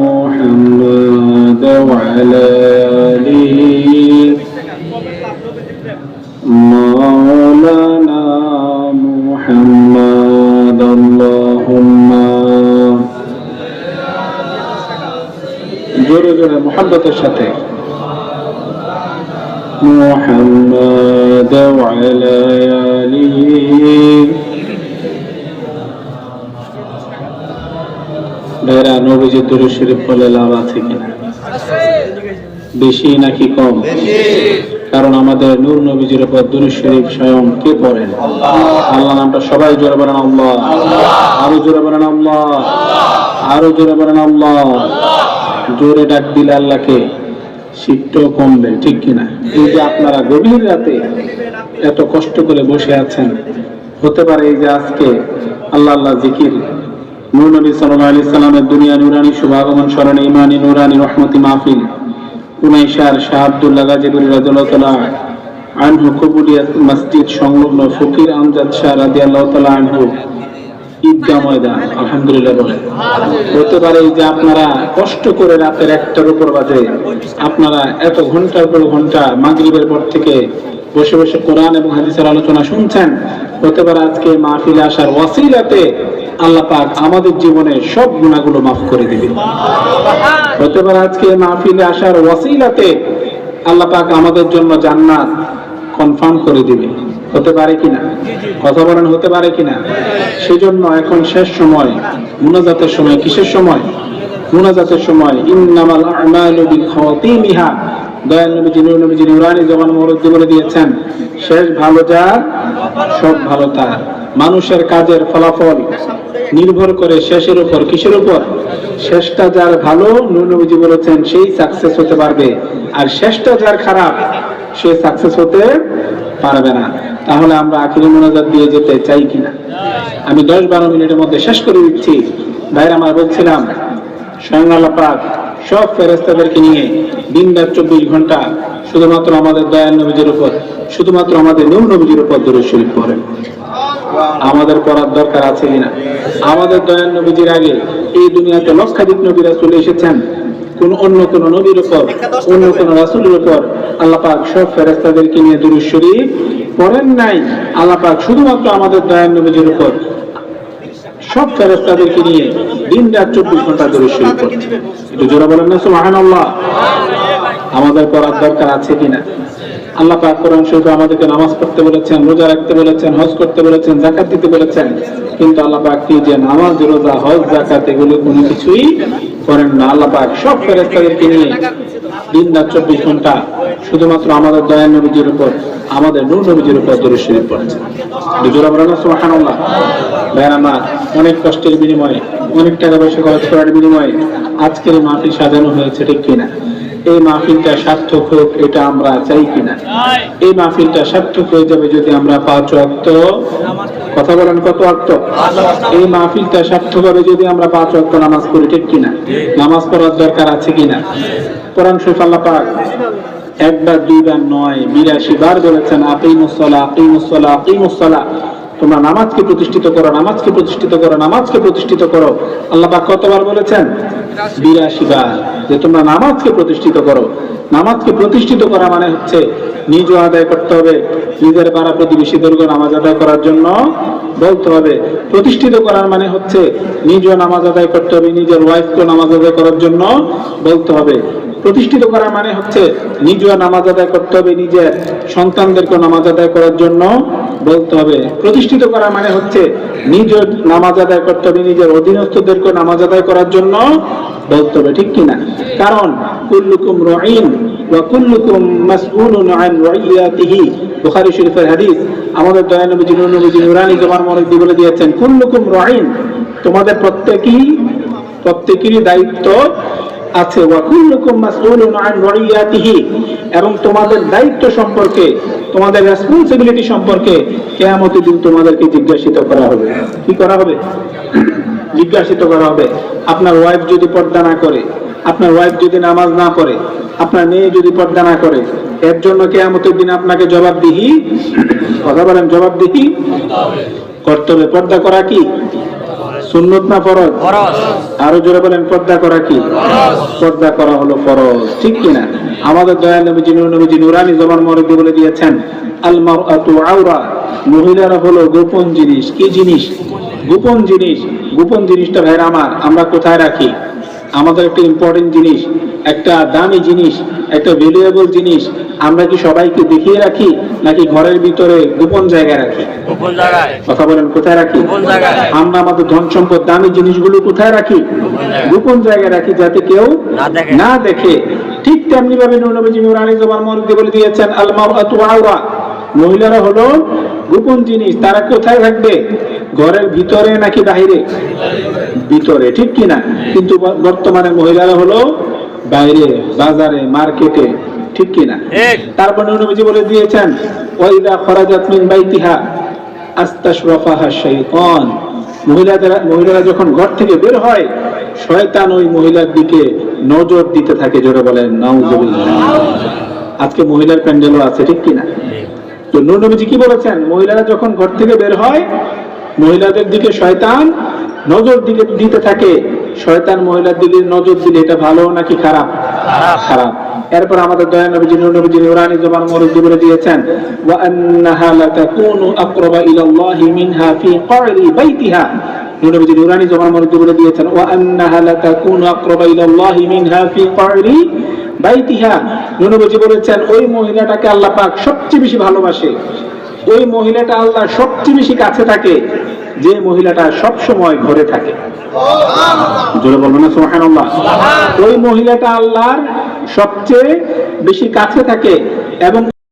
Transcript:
محمد وعلى آله مولانا محمد اللهم জোরে জোরে মোহাম্মতের সাথে محمد وعلى آله ভাইরা নবীজি দুরু শরীফ বলে লাভ আছে কিনা? বেশি নাকি কম? কারণ আমাদের নূর নবীজির উপর দুরু শরীফ স্বয়ং কে পড়েন? আল্লাহ নামটা সবাই জোরে বলেন আল্লাহ। আরও জোরে বলেন আল্লাহ। আরও জোরে বলেন আল্লাহ। জোরে ডাক দিলে আল্লাহকে শীতটাও কমবে, ঠিক কিনা? এই যে আপনারা গভীর রাতে এত কষ্ট করে বসে আছেন, হতে পারে এই যে আজকে আল্লাহ আল্লাহ জিকির সাল্লামের দুনিয়া ইমানি রহমতি মাহফিল। শাহ আব্দুল্লাহ আনহু মসজিদ সংলগ্ন ফকির আমজাদ শাহ আনহু ঈদগাহ ময়দান, আলহামদুলিল্লাহ বলে হতে পারে যে আপনারা কষ্ট করে রাতের একটার উপর বাজে, আপনারা এত ঘণ্টার পর ঘণ্টা মাগরিবের পর থেকে বসে বসে কোরআন এবং হাদিসের আলোচনা শুনছেন। হতে পারে আজকে মাহফিলে আসার ওয়াসিলাতে আল্লাহ পাক আমাদের জীবনে সব গুণাগুলো মাফ করে দিবে হতে পারে আজকে মাহফিলে আসার ওয়াসিলাতে আল্লাহ পাক আমাদের জন্য জান্নাত কনফার্ম করে দিবে হতে পারে কিনা? কথা বলেন, হতে পারে কিনা? সেজন্য এখন শেষ সময়, মুনাজাতের সময়, কিসের সময়? মুনাজাতের সময়, ইন্নামাল আমালু বিখাওয়াতিমিহা দিয়েছেন, শেষ ভালো যার, সব ভালো তার। মানুষের কাজের ফলাফল নির্ভর করে শেষের উপর, কিসের উপর? শেষটা যার ভালো, নূর নবীজি বলেছেন, সেই সাকসেস হতে পারবে। আর শেষটা যার খারাপ, সে সাকসেস হতে পারবে না। তাহলে আমরা আখিরি মোনাজাত দিয়ে যেতে চাই কিনা আমি দশ বারো মিনিটের মধ্যে শেষ করে দিচ্ছি। ভাইরা, আমার বলছিলাম, স্বয়ং পাক সব ফেরেস্তাদেরকে নিয়ে দিন রাত চব্বিশ ঘণ্টা শুধুমাত্র আমাদের দয়াল নবীজির উপর, শুধুমাত্র আমাদের নূর নবীজির উপর দূরে শরীফ পড়েন। আমাদের করার দরকার আছে কিনা আমাদের দয়াল নবীজির আগে এই দুনিয়াতে লক্ষাধিক নবীরা চলে এসেছেন। কোন অন্য কোন নবীর উপর, অন্য কোন রাসূলের উপর আল্লাহ পাক সব ফেরেস্তাদেরকে নিয়ে দুরূদ শরীফ পড়েন নাই। আল্লাহ পাক শুধুমাত্র আমাদের দয়াল নবীজির উপর সব ফেরেস্তাদেরকে নিয়ে দিন রাত চব্বিশ ঘণ্টা ধরে শুরু করে একটু জোরা বলেন না আল্লাহ আমাদের করার দরকার আছে কিনা? আল্লাহ পাক আমাদেরকে নামাজ পড়তে বলেছেন, রোজা রাখতে বলেছেন, হজ করতে বলেছেন জাকাত দিতে বলেছেন। কিন্তু আল্লাহ কি যে নামাজ, রোজা, হজ জাকাত এগুলো কোনো কিছুই করেন না। আল্লাহ পাক সব ফেরেশতাদেরকে নিয়ে দিন রাত চব্বিশ ঘণ্টা শুধুমাত্র আমাদের দয়াল নবীজির উপর, আমাদের নূর নবীজির উপর দরুদ শরীফ পড়েছেন দুজোরা বলেন না, সুবহানাল্লাহ। ভাইয়ের, আমার অনেক কষ্টের বিনিময়ে, অনেক টাকা পয়সা খরচ করার বিনিময়ে আজকের মাহফিল সাজানো হয়েছে ঠিক কিনা? এই মাহফিলটা সার্থক হোক, এটা আমরা চাই কিনা? এই মাহফিলটা সার্থক হয়ে যাবে যদি আমরা পাঁচ অক্ত কথা বলেন কত অক্ত এই মাহফিলটা সার্থক হবে যদি আমরা পাঁচ অক্ত নামাজ পড়ি, ঠিক কিনা? নামাজ পড়ার দরকার আছে কিনা? কোরআন শরীফ আল্লাহ পাক একবার, দুইবার, নয়, বিরাশি বার বলেছেন আপি মুসলা আপি মুসলা আপি মুসলা তোমরা নামাজকে প্রতিষ্ঠিত করো, নামাজকে প্রতিষ্ঠিত করো, নামাজকে প্রতিষ্ঠিত করো। আল্লাহ কতবার বলেছেন? বিরাশি বার যে তোমরা নামাজকে প্রতিষ্ঠিত করো। নামাজকে প্রতিষ্ঠিত করা মানে হচ্ছে নিজ আদায় করতে হবে। নিজের পাড়া প্রতিবেশীদেরকে নামাজ আদায় করার জন্য বলতে হবে। প্রতিষ্ঠিত করার মানে হচ্ছে নিজেও নামাজ আদায় করতে হবে, নিজের ওয়াইফকে নামাজ আদায় করার জন্য বলতে হবে। প্রতিষ্ঠিত করা মানে হচ্ছে নিজেও নামাজ আদায় করতে হবে, নিজের সন্তানদেরকে নামাজ আদায় করার জন্য বলতে হবে, প্রতিষ্ঠিত করা মানে হচ্ছে নিজের নামাজ আদায় করতে হবে, নিজের অধীনস্থদেরকে নামাজ আদায় করার জন্য বলতে হবে, ঠিক কিনা? কারণ, কুল্লুকুম রহিম ওয়া কুল্লুকুম মাসউলুন আন রাইয়াতিহি বুখারী শরীফের হাদিস, আমাদের দয়া নবী নূর নবী নুরানি জমান মনিক বলে দিয়েছেন, কুল্লুকুম রাইন তোমাদের প্রত্যেকই, প্রত্যেকেরই দায়িত্ব আছে। এবং তোমাদের দায়িত্ব সম্পর্কে তোমাদের রেসপন্সিবিলিটি সম্পর্কে কিয়ামতের দিন তোমাদেরকে জিজ্ঞাসিত করা হবে। কি করা হবে? জিজ্ঞাসিত করা হবে। আপনার ওয়াইফ যদি পর্দা না করে আপনার ওয়াইফ যদি নামাজ না পড়ে আপনার মেয়ে যদি পর্দা না করে এর জন্য কেয়ামতের দিন আপনাকে জবাবদিহি কথা বলেন জবাবদিহি? করতে হবে। পর্দা করা কি? সুন্নত না ফরজ? আরও জোরে বলেন পর্দা করা কি? পর্দা করা হলো ফরজ ঠিক কিনা? আমাদের দয়াল নবীজি নবীজি নুরানি জবান মরদি বলে দিয়েছেন আল মারআতু আওরা। মহিলারা হলো গোপন জিনিস কি জিনিস? গোপন জিনিস গোপন জিনিসটা ভাইরা আমার আমরা কোথায় রাখি? আমাদের একটা ইম্পর্টেন্ট জিনিস একটা দামি জিনিস একটা ভ্যালুয়েবল জিনিস আমরা কি সবাইকে দেখিয়ে রাখি নাকি ঘরের ভিতরে গোপন জায়গায় রাখি? গোপন জায়গায়। কথা বলেন কোথায় রাখি? গোপন জায়গায়। আমরা আমাদের ধন সম্পদ দামি জিনিসগুলো কোথায় রাখি? গোপন জায়গায়। রাখি যাতে কেউ না দেখে। ঠিক তেমনি ভাবে নবীজি নুরানি জবান মরদি বলে দিয়েছেন আল মারআতু মহিলারা হলো গোপন জিনিস তারা কোথায় থাকবে? ঘরের ভিতরে নাকি বাহিরে? ভিতরে ঠিক কিনা? কিন্তু বর্তমানে মহিলারা হলো বাইরে বাজারে মার্কেটে ঠিক কিনা? তারপর নবীজি বলে দিয়েছেন ওয়াইদা খরাজাত মিন বাইতিহা আস্তাশরাফাহা শাইতান। মহিলারা মহিলারা যখন ঘর থেকে বের হয় শয়তান ওই মহিলার দিকে নজর দিতে থাকে জোরে বলেন নাউজুবিল্লাহ। আজকে মহিলার প্যান্ডেলও আছে ঠিক কিনা? তো নবীজি কি বলেছেন? মহিলারা যখন ঘর থেকে বের হয় মহিলাদের দিকে শয়তান নজর দিকে দিতে থাকে শয়তান মহিলার দিকে নজর দিলে এটা ভালো নাকি খারাপ? খারাপ। এরপর আমাদের দয়া নবীজি নুরানি জবান মরুদ্দি বলে দিয়েছেন ওয়া আন্নাহা লাতাকুনু আকরাবা ইলা আল্লাহি মিনহা ফি বাইতিহা। নবীজি নুরানি জবান মরুদ্দি বলে দিয়েছেন ওয়া আন্নাহা লাতাকুনু আকরাবা ইলা আল্লাহি মিনহা ফি বাইতিহা। নবীজি বলেছেন ওই মহিলাটাকে আল্লাহ পাক সবচেয়ে বেশি ভালোবাসে। ওই মহিলাটা আল্লাহ সবচেয়ে বেশি কাছে থাকে। যে মহিলাটা সব সময় ঘরে থাকে। জোরে বলব না সোহান ওই মহিলাটা আল্লাহর সবচেয়ে বেশি কাছে থাকে এবং